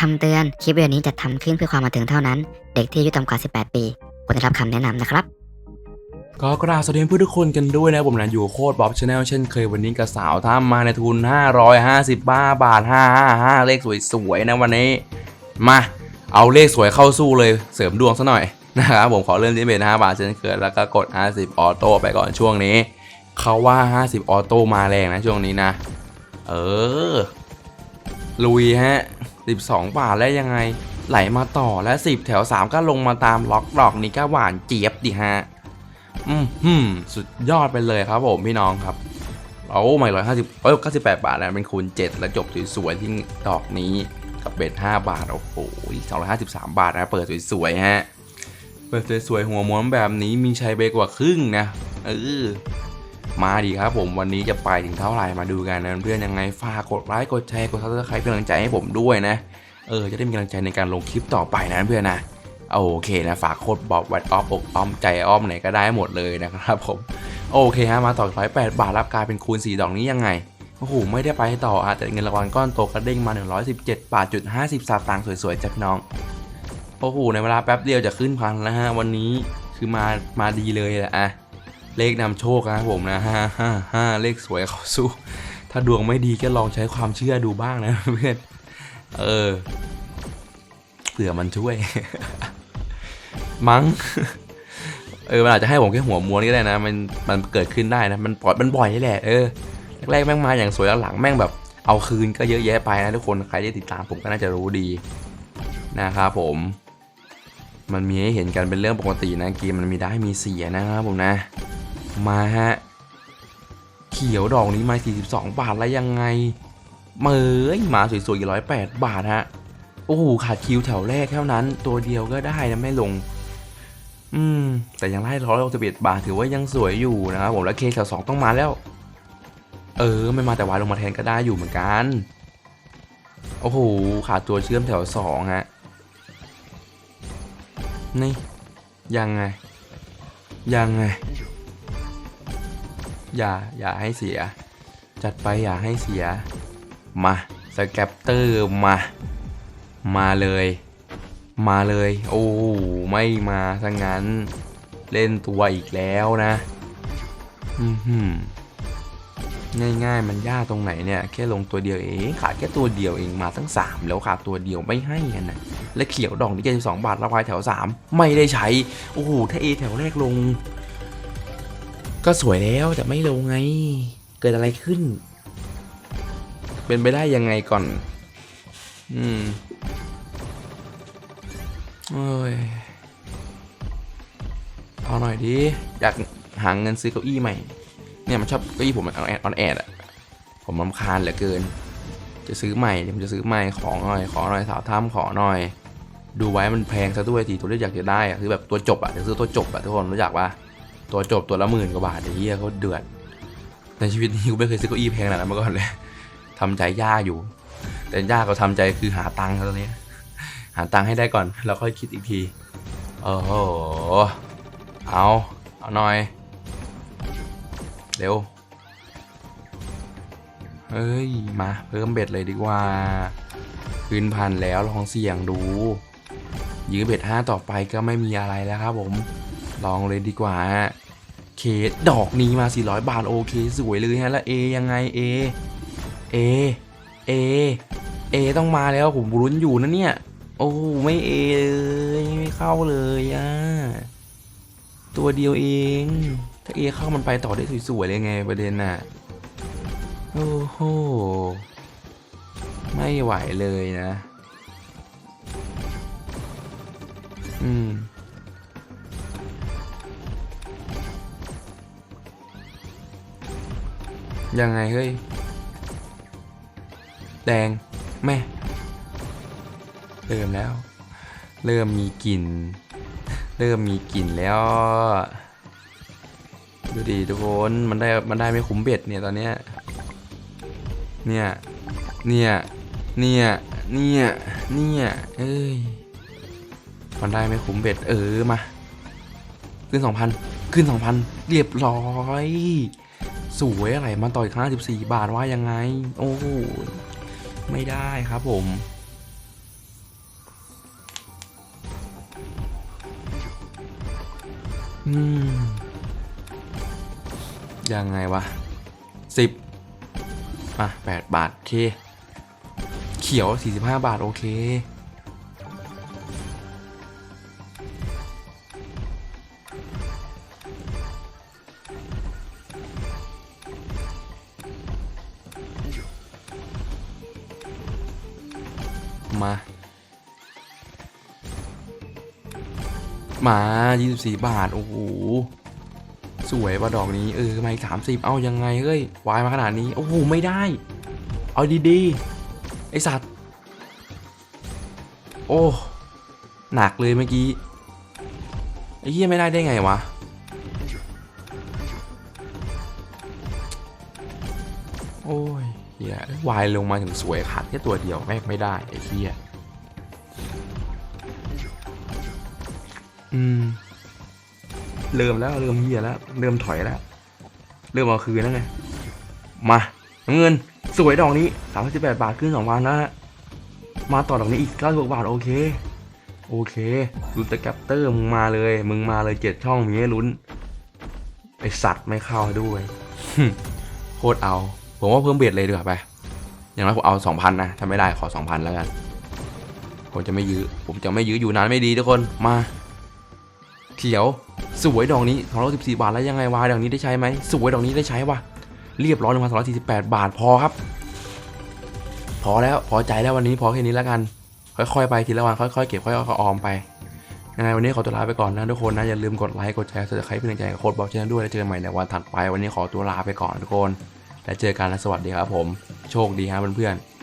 คำเตือน คลิปวิดีโอนี้จะทำขึ้นเพื่อความบันเทิงเท่านั้น เด็กที่อายุต่ำกว่า 18 ปีควรได้รับคำแนะนำนะครับ ก็กราบสวัสดีเพื่อนทุกคนกันด้วยนะผมนะอยู่โคตรบ๊อบชาแนลเช่นเคยวันนี้กับสาวท่ามาในทุน 550บ้าบาท 555 เลขสวยๆนะวันนี้ มาเอาเลขสวยเข้าสู้เลยเสริมดวงซะหน่อยนะครับผมขอเริ่มที่เบส5บาทเช่นเคยแล้วก็กด 50 ออโต้ไปก่อนช่วงนี้เขาว่า 50 ออโต้มาแรงนะช่วงนี้นะ เออ ลุยฮะ 12 บาทแล้วยังไง ไหลมาต่อและ 10 แถว 3 ก็ลงมาตามล็อกดอกนี้ก็หวานเจี๊ยบดิฮะ อืมหืมสุดยอดไปเลยครับผมพี่น้องครับเอาใหม่ร้อยห้าสิบเอ้ยเก้าสิบแปดบาทนะเป็นคูณเจ็ดแล้วจบสวยๆที่ดอกนี้กับเบ็ดห้าบาท โอ้โหสองร้อยห้าสิบสามบาทนะ เปิดสวยๆฮะ เปิดสวยๆหัวม้วนแบบนี้มีชัยไปกว่าครึ่งนะ เออ มาดีครับผมวันนี้จะไปถึงเท่าไหร่มาดูกันนะเพื่อนยังไงฝากกดไลค์กดแชร์กดซับสไครป์เป็นกำลังใจให้ผมด้วยนะเออจะได้มีกำลังใจในการลงคลิปต่อไปนะเพื่อนนะโอเคนะฝากโค้ดบอกวัดออฟอกอ้อมใจอ้อมไหนก็ได้หมดเลยนะครับผมโอเคฮะมาต่อร้อยแปดบาทรับกลายเป็นคูณ 4 ดอกนี้ยังไงโอ้โหไม่ได้ไปต่ออาแต่เงินรางวัลก้อนโตกระเด้งมา 117บาทจุด50สตางค์สวยๆจากน้องโอ้โหในเวลาแป๊บเดียวจะขึ้นพันแล้วฮะวันนี้คือมามาดีเลยแหละอะ เลขนำโชคนะผมนะห้าห้าห้าเลขสวยเขาสู้ ถ้าดวงไม่ดีก็ลองใช้ความเชื่อดูบ้างนะเพื่อนเออเผื่อมันช่วย มั้งเออมันอาจจะให้ผมแค่หัวม้วนก็ได้นะ มันมันเกิดขึ้นได้นะ มันปล่อยมันบ่อยนี่แหละเออแรกๆแม่งมาอย่างสวยแล้วหลังแม่งแบบ เอาคืนก็เยอะแยะไปนะทุกคนใครที่ติดตามผมก็น่าจะรู้ดีนะครับผม มันมีให้เห็นกันเป็นเรื่องปกตินะเกมมันมีได้มีเสียนะครับผมนะ มาฮะ เขียวดอกนี้มา 42 บาทแล้วยังไงเมยมาสวยๆกี่ร้อยแปดบาทฮะ โอ้โหขาดคิวแถวแรกเท่านั้น ตัวเดียวก็ได้นะไม่ลง อืม แต่ยังไล่ร้อยหกสิบเอ็ดบาทถือว่ายังสวยอยู่นะครับผมแล้วเคแถวสองต้องมาแล้ว เออ ไม่มาแต่วายลงมาแทนก็ได้อยู่เหมือนกัน โอ้โหขาดตัวเชื่อมแถวสองฮะ นี่ ยังไง ยังไง อย่าอย่าให้เสีย จัดไปอย่าให้เสีย มาสแกปเตอร์มา มาเลย มาเลย โอ้ไม่มาซะงั้น เล่นตัวอีกแล้วนะ อือหือง่ายๆมันยากตรงไหนเนี่ย แค่ลงตัวเดียวเองขาดแค่ตัวเดียวเองมาตั้ง 3 แล้วขาดตัวเดียวไม่ให้กันนะและเขียวดอกนี่เจ็ดสองบาทระวาแถว 3 ไม่ได้ใช้ โอ้โหถ้าเอแถวแรกลง ก็สวยแล้วแต่ไม่ลงไง เกิดอะไรขึ้น เป็นไปได้ยังไงก่อน อืมเอ้ยเอาหน่อยดิ อยากหาเงินซื้อเก้าอี้ใหม่ เนี่ยมันชอบเก้าอี้ผมมันออนแอดออนแอดอะผมรำคาญเหลือเกิน จะซื้อใหม่เดี๋ยวผมจะซื้อใหม่ของหน่อย ขอหน่อยสาวถ้ำขอหน่อย ดูไว้มันแพงซะด้วยทีตัวที่อยากจะได้อะคือแบบตัวจบอะจะซื้อตัวจบอะทุกคนรู้จักปะ ตัวจบตัวละหมื่นกว่าบาทไอ้เหี้ยเขาเดือด ในชีวิตนี้กูไม่เคยซื้อเก้าอี้แพงขนาดนั้นมาก่อนเลยทำใจยากอยู่ แต่ยากก็ทำใจคือหาตังค์ตอนนี้ หาตังค์ให้ได้ก่อนแล้วค่อยคิดอีกทีโอ้โหเอาเอาหน่อยเร็วเฮ้ยมาเพิ่มเบ็ดเลยดีกว่าคืนพันแล้วลองเสี่ยงดูยื้อเบ็ดห้าต่อไปก็ไม่มีอะไรแล้วครับผม ลองเลยดีกว่าฮะเคดอกนี้มา 400 บาท โอเค สวยเลยฮะ แล้วเอยังไงเอเอเอเอต้องมาแล้วผมรุ้นอยู่นะเนี่ย โอ้ไม่เอเลยไม่เข้าเลยอะตัวเดียวเอง ถ้าเอเข้ามันไปต่อได้สวยๆเลยไงประเด็นน่ะโอ้โหไม่ไหวเลยนะ อืม ยังไงเฮ้ย แดง แม่ เริ่มแล้ว เริ่มมีกลิ่น เริ่มมีกลิ่นแล้ว ดูดิทุกคน มันได้ มันได้ไม่คุ้มเบ็ดเนี่ยตอนเนี้ย เนี่ย เนี่ย เนี่ย เนี่ย เนี่ย เอ้ย มันได้ไม่คุ้มเบ็ด เออมา ขึ้นสองพัน ขึ้นสองพัน เรียบร้อย สวยอะไรมันต่อยครั้งสิบสี่บาทว่ายังไง โอ้ไม่ได้ครับผมอืมยังไงวะสิบอะแปดบาท โอเค เขียวสี่สิบห้าบาท โอเค มา มา 24 บาท โอ้โห สวยป่ะดอกนี้ เออไม่สามสิบเอายังไงเอ้ยวายมาขนาดนี้ โอ้โห ไม่ได้ เอาดีๆ ไอสัตว์ โอ้ หนักเลยเมื่อกี้ ไอ้เหี้ยไม่ได้ได้ไงวะโอ้ย เหี้ยวายลงมาถึงสวยขาดแค่ตัวเดียวแม่งไม่ได้ไอ้เหี้ยอืมเริ่มแล้วเริ่มเฮียแล้วเริ่มถอยแล้ว เริ่มเอาคืนแล้วไงมาเงินสวยดอกนี้สามสิบแปดบาทขึ้นสองวันแล้วฮะมาต่อดอกนี้อีกเก้าสิบาทโอเค โอเคลุ้นตะแกปเตอร์มึงมาเลย มึงมาเลยเจ็ดช่องมีให้ลุ้นไอสัตว์ไม่เข้าด้วยโคตรเอา ผมว่าเพิ่มเบียดเลยดีกว่าไป อย่างน้อยผมเอาสองพันนะ ถ้าไม่ได้ขอสองพันแล้วกัน ผมจะไม่ยื้อ ผมจะไม่ยื้ออยู่นานไม่ดีทุกคน มา เขียว สวยดอกนี้214บาทแล้วยังไงวะดอกนี้ได้ใช้ไหม สวยดอกนี้ได้ใช้วะเรียบร้อยลงมา248บาทพอครับ พอแล้วพอใจแล้ววันนี้พอแค่นี้แล้วกัน ค่อยๆไปทีละวันค่อยๆเก็บค่อยๆออมไปยังไงวันนี้ขอตัวลาไปก่อนนะทุกคนนะ อย่าลืมกดไลค์กดแชร์สใครเป็นกำลังใจกับโค้ดบอกเช่นด้วยแล้วเจอกันใหม่ในวันถัดไป วันนี้ขอตัวลาไปก่อนทุกคน แล้วเจอกันและสวัสดีครับผม โชคดีครับเพื่อนๆ